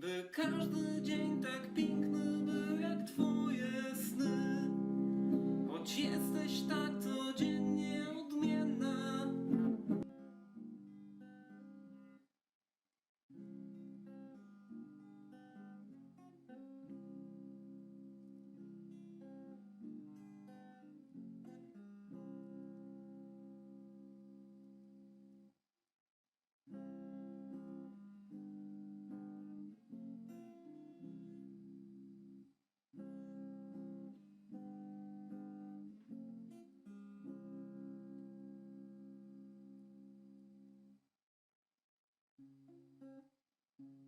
By każdy dzień tak piękny był jak twoje sny. Choć jesteś tak codziennie you